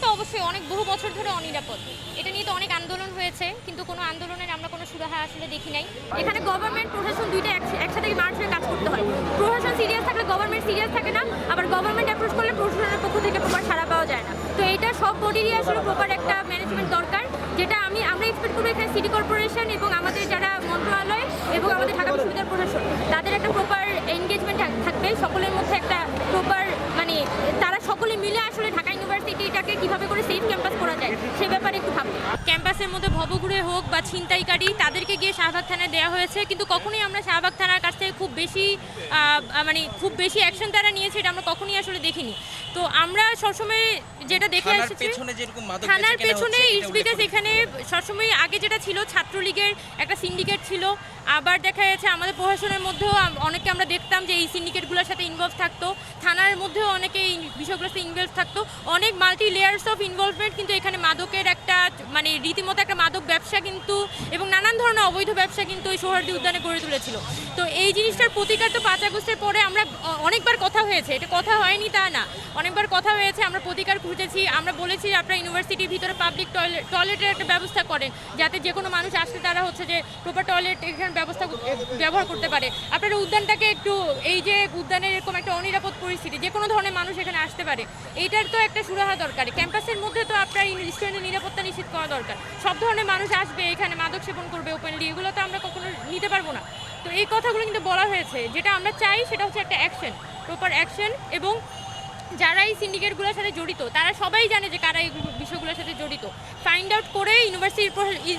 তো অবশ্যই অনেক বহু বছর ধরে অনিরাপদ। এটা নিয়ে তো অনেক আন্দোলন হয়েছে, কিন্তু কোনো আন্দোলনের আমরা কোনো সুরাহা আসলে দেখি নাই। এখানে গভর্নমেন্ট প্রশাসন দুইটা এক- একসাথে মার্চ হয়ে কাজ করতে হয়। প্রশাসন সিরিয়াস থাকলে গভর্নমেন্ট সিরিয়াস থাকে না, আবার গভর্নমেন্ট অ্যাপ্রোচ করলে প্রশাসনের পক্ষ থেকে প্রপার সাড়া পাওয়া যায় না। তো এটা সব বডিরই আসলে প্রপার একটা ম্যানেজমেন্ট দরকার, যেটা আমি, আমরা এক্সপেক্ট করব এখানে সিটি কর্পোরেশন এবং আমাদের যারা মন্ত্রণালয় এবং আমাদের ঢাকা বিশ্ববিদ্যালয় প্রশাসন, তাদের একটা প্রপার এনগেজমেন্ট থাকবে, সকলের মধ্যে একটা প্রপার মানে তারা সকলে মিলে আসলে ঢাকা ইউনিভার্সিটিটাকে কীভাবে করে সেফ ক্যাম্পাস করা যায় সে ব্যাপারে একটু ভাববে ক্যাম্পাসের মধ্যে ভবঘুরে হোক বা ছিনতাইকারী তাদেরকে গিয়ে শাহবাগ থানায় দেওয়া হয়েছে কিন্তু কখনোই আমরা শাহবাগ থানার কাছ থেকে খুব বেশি মানে খুব বেশি অ্যাকশন তারা নিয়েছে এটা আমরা কখনোই আসলে দেখিনি। তো আমরা সবসময় যেটা দেখে থানার আসছি থানার পেছনে করুন। এখানে সবসময় আগে যেটা ছিল ছাত্রলীগের একটা সিন্ডিকেট ছিল। আবার দেখা যাচ্ছে আমাদের প্রশাসনের মধ্যেও অনেকে আমরা দেখতাম যে এই সিন্ডিকেটগুলোর সাথে ইনভলভ থাকতো। থানার মধ্যেও অনেকে এই বিষয়গুলোর সাথে ইনভলভ থাকতো। অনেক মাল্টি লেয়ার্স অফ ইনভলভমেন্ট কিন্তু এখানে মাদকের একটা মানে রীতিমতো একটা মাদক ব্যবসা কিন্তু ধরনের অবৈধ ব্যবসা কিন্তু ওই সোহরার্দি উদ্যানে গড়ে তুলেছিল। তো এই জিনিসটার প্রতিকার তো পাঁচ আগস্টের পরে আমরা অনেকবার কথা হয়েছে। এটা কথা হয়নি তা না। অনেকবার কথা হয়েছে, আমরা প্রতিকার খুঁজেছি। আমরা বলেছি যে আপনারা ইউনিভার্সিটির ভিতরে পাবলিক টয়লেট টয়লেটের একটা ব্যবস্থা করেন, যাতে যে কোনো মানুষ আসলে তারা হচ্ছে যে প্রপার টয়লেট এখানে ব্যবস্থা ব্যবহার করতে পারে। আপনারা উদ্যানটাকে একটু, এই যে উদ্যানের এরকম একটা অনিরাপদ পরিস্থিতি, যে কোনো ধরনের মানুষ এখানে আসতে পারে এইটার তো একটা সুরাহা দরকার। ক্যাম্পাসের মধ্যে তো আপনার স্টুডেন্টের নিরাপত্তা নিশ্চিত করা দরকার। সব ধরনের মানুষ আসবে, এখানে মাদক সেবন করবে ওপেনলি এগুলো তো আমরা কখনো নিতে পারব না। তো এই কথাগুলো কিন্তু বলা হয়েছে। যেটা আমরা চাই সেটা হচ্ছে একটা অ্যাকশন প্রপার অ্যাকশন এবং যারা এই সিন্ডিকেটগুলোর সাথে জড়িত, তারা সবাই জানে যে কারা এই বিষয়গুলোর সাথে জড়িত। ফাইন্ড আউট করে ইউনিভার্সিটির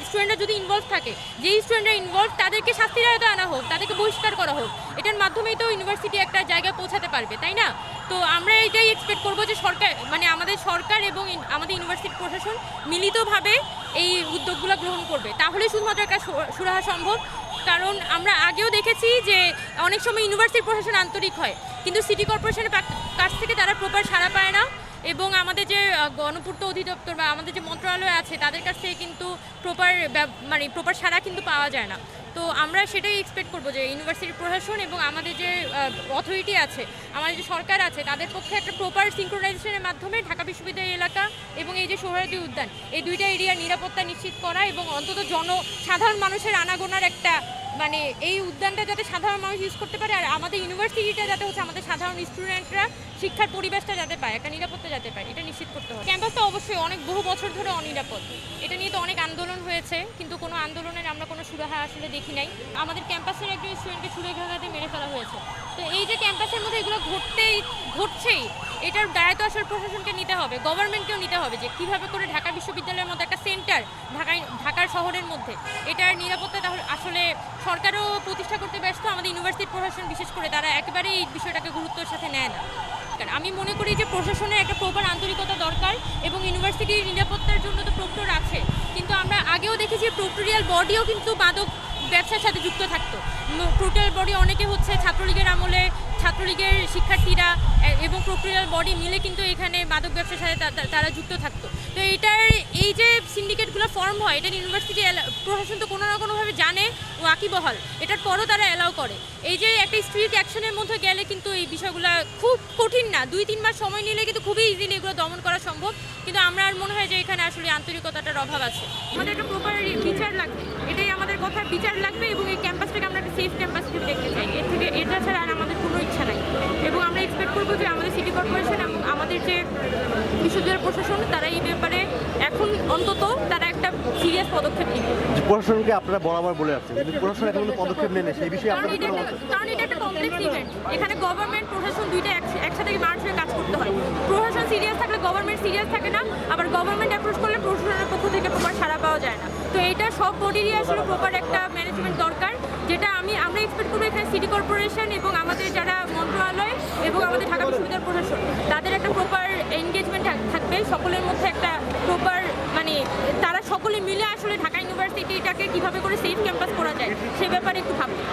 স্টুডেন্টরা যদি ইনভলভ থাকে, যেই স্টুডেন্টরা ইনভলভ তাদেরকে শাস্তির আয়তায় আনা হোক, তাদেরকে বহিষ্কার করা হোক। এটার মাধ্যমেই তো ইউনিভার্সিটি একটা জায়গায় পৌঁছাতে পারবে, তাই না? তো আমরা এটাই এক্সপেক্ট করব যে সরকার মানে আমাদের সরকার এবং আমাদের ইউনিভার্সিটি প্রশাসন মিলিতভাবে এই উদ্যোগগুলো গ্রহণ করবে। তাহলে শুধুমাত্র একটা সুরাহা সম্ভব। কারণ আমরা আগেও দেখেছি যে অনেক সময় ইউনিভার্সিটি প্রশাসন আন্তরিক হয়। কিন্তু সিটি কর্পোরেশনের কাছ থেকে তারা প্রপার সাড়া পায় না এবং আমাদের যে গণপূর্ত অধিদপ্তর বা আমাদের যে মন্ত্রণালয় আছে, তাদের কাছ থেকে কিন্তু প্রপার মানে প্রপার সাড়া কিন্তু পাওয়া যায় না। তো আমরা সেটাই এক্সপেক্ট করব যে ইউনিভার্সিটি প্রশাসন এবং আমাদের যে অথরিটি আছে, আমাদের যে সরকার আছে, তাদের পক্ষে একটা প্রপার সিঙ্ক্রোনাইজেশনের মাধ্যমে ঢাকা বিশ্ববিদ্যালয় এলাকা এবং এই যে সোহরাদি উদ্যান, এই দুইটা এরিয়ার নিরাপত্তা নিশ্চিত করা এবং অন্তত জন সাধারণ মানুষের আনাগোনার একটা মানে এই উদ্যানটা যাতে সাধারণ মানুষ ইউজ করতে পারে, আর আমাদের ইউনিভার্সিটিটা যাতে হচ্ছে আমাদের সাধারণ স্টুডেন্টরা শিক্ষার পরিবেশটা যাতে পায়, একটা নিরাপত্তা যাতে পায়, এটা নিশ্চিত করতে হবে। ক্যাম্পাস তো অবশ্যই অনেক, বহু বছর ধরে অনিরাপদ। এটা নিয়ে তো অনেক আন্দোলন হয়েছে, কিন্তু কোনো আন্দোলনের আমরা কোনো সুরাহা আসলে দেখি নাই। আমাদের ক্যাম্পাসের একজন স্টুডেন্টকে ছুড়ে ঘাঘাতে মেরে ফেলা হয়েছে। তো এই যে ক্যাম্পাসের মধ্যে এগুলো ঘটতেই, ঘটছেই, এটার দায়িত্ব আসলে প্রশাসনকে নিতে হবে গভর্নমেন্টকেও নিতে হবে যে কীভাবে করে ঢাকা বিশ্ববিদ্যালয়ের মধ্যে একটা সেন্টার ঢাকায় ঢাকার শহরের মধ্যে। এটার নিরাপত্তা তাহলে আসলে সরকারও প্রতিষ্ঠা করতে ব্যস্ত, আমাদের ইউনিভার্সিটির প্রশাসন বিশেষ করে তারা একেবারেই এই বিষয়টাকে গুরুত্বের সাথে নেয় না। কারণ আমি মনে করি যে প্রশাসনের একটা প্রপার আন্তরিকতা দরকার এবং ইউনিভার্সিটির নিরাপত্তার জন্য তো প্রক্টর আছে। কিন্তু আমরা আগেও দেখেছি প্রক্টোরিয়াল বডিও কিন্তু মাদক ব্যবসার সাথে যুক্ত থাকতো। প্রক্টোরিয়াল বডি অনেকে হচ্ছে ছাত্রলীগের আমলে ছাত্রলীগের শিক্ষার্থীরা এবং প্রক্টোরিয়াল বডি মিলে কিন্তু এখানে মাদক ব্যবসার সাথে তারা যুক্ত থাকতো। তো এটার, এই যে সিন্ডিকেটগুলো ফর্ম হয়, এটা ইউনিভার্সিটি প্রশাসন তো কোনো না কোনোভাবে জানে ওয়াকিবহাল। এটার পরও তারা অ্যালাউ করে। এই যে একটা স্ট্রিট অ্যাকশনের মধ্যে গেলে কিন্তু এই বিষয়গুলো খুব কঠিন না। দুই, তিন মাস সময় নিলে কিন্তু খুবই ইজিলি এগুলো দমন করা সম্ভব। কিন্তু আমরা আর মনে হয় যে এখানে আসলে আন্তরিকতাটার অভাব আছে। আমাদের একটা প্রপার বিচার লাগবে। এটাই আমাদের কথা। বিচার লাগবে এবং এই ক্যাম্পাসটাকে আমরা একটা সেফ ক্যাম্পাস দেখতে চাই। এর থেকে এটা ছাড়া বিশ্ববিদ্যালয় প্রশাসন তারা এই ব্যাপারে এখন অন্তত তারা একটা সিরিয়াস পদক্ষেপ নেবে। প্রশাসনকে আপনারা বরাবর বলে আসছেন কিন্তু প্রশাসন এখন পদক্ষেপ নেয় সেই বিষয়ে একটা- কারণ এটা একটা কমপ্লেক্স ইভেন্ট এখানে গভর্নমেন্ট প্রশাসন দুইটা একসাথে মার্চ হয়ে কাজ করতে হয়। প্রশাসন সিরিয়াস থাকলে গভর্নমেন্ট সিরিয়াস থাকে না আবার গভর্নমেন্ট অ্যাপ্রোচ করলে প্রশাসনের পক্ষ থেকে প্রপার সাড়া পাওয়া যায় না। তো এটা সব বডিরই আসলে প্রপার একটা ম্যানেজমেন্ট দরকার যেটা আমি আমরা এক্সপেক্ট করব এখানে সিটি কর্পোরেশন এবং আমাদের যারা মন্ত্রণালয় এবং আমাদের ঢাকা বিশ্ববিদ্যালয় প্রশাসন তাদের একটা প্রপার থাকবে সকলের মধ্যে একটা প্রপার মানে তারা সকলে মিলে আসলে ঢাকা ইউনিভার্সিটিটাকে কীভাবে করে সেফ ক্যাম্পাস করা যায়, সে ব্যাপারে একটু ভাববে